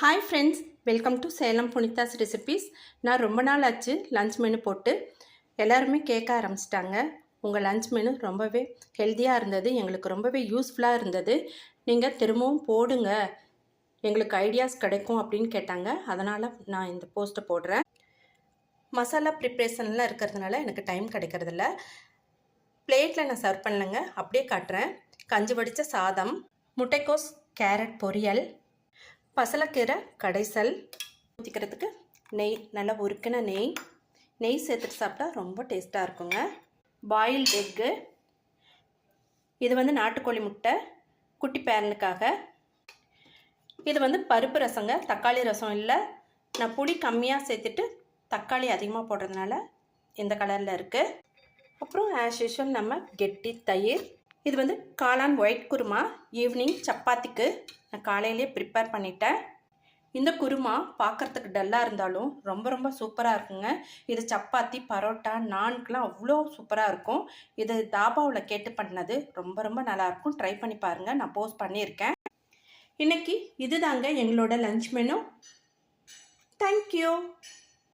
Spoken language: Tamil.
Hi friends welcome to Salem Punitha's recipes நான் ரொம்ப நாள் ஆச்சு லஞ்ச் மெனு போட்டு. எல்லாருமே கேட்க ஆரம்பிச்சிட்டாங்க. உங்கள் லஞ்ச் மெனு ரொம்பவே ஹெல்த்தியாக இருந்தது எங்களுக்கு ரொம்பவே யூஸ்ஃபுல்லாக இருந்தது. நீங்கள் திரும்பவும் போடுங்க. எங்களுக்கு ஐடியாஸ் கிடைக்கும் அப்படின்னு கேட்டாங்க. அதனால் நான் இந்த போஸ்ட்டை போடுறேன். மசாலா ப்ரிப்ரேஷன்லாம் இருக்கிறதுனால எனக்கு டைம் கிடைக்கிறதில்ல. பிளேட்டில் நான் சர்வ் பண்ணலைங்க. அப்படியே காட்டுறேன். கஞ்சி வடித்த சாதம் முட்டைக்கோஸ் கேரட் பொரியல் பசலக்கீரை கடைசல் ஊற்றிக்கிறதுக்கு நெய் நல்லா உருக்கின நெய். நெய் சேர்த்துட்டு சாப்பிட்டா ரொம்ப டேஸ்ட்டாக இருக்குங்க. Boiled egg. இது வந்து நாட்டுக்கோழி முட்டை குட்டி பேரனுக்காக. இது வந்து பருப்பு ரசங்க தக்காளி ரசம் இல்லை. நான் புளி கம்மியாக சேர்த்துட்டு தக்காளி அதிகமாக போடுறதுனால இந்த கலரில் இருக்குது அப்புறம் ஆஸ் யூஷுவல் நம்ம கெட்டி தயிர் இது வந்து காளான் ஒயிட் குருமா ஈவினிங் சப்பாத்திக்கு நான் காலையிலேயே ப்ரிப்பேர் பண்ணிட்டேன். இந்த குருமா பார்க்குறதுக்கு டல்லாக இருந்தாலும் ரொம்ப ரொம்ப சூப்பராக இருக்குங்க. இது சப்பாத்தி பரோட்டா நான்கெலாம் அவ்வளோ சூப்பராக இருக்கும். இது தாபாவில் கேட்டு பண்ணது ரொம்ப ரொம்ப நல்லாயிருக்கும் ட்ரை பண்ணி பாருங்கள் நான் போஸ்ட் பண்ணியிருக்கேன். இன்றைக்கி இதுதாங்க எங்களோட லஞ்ச் மெனு தேங்க்யூ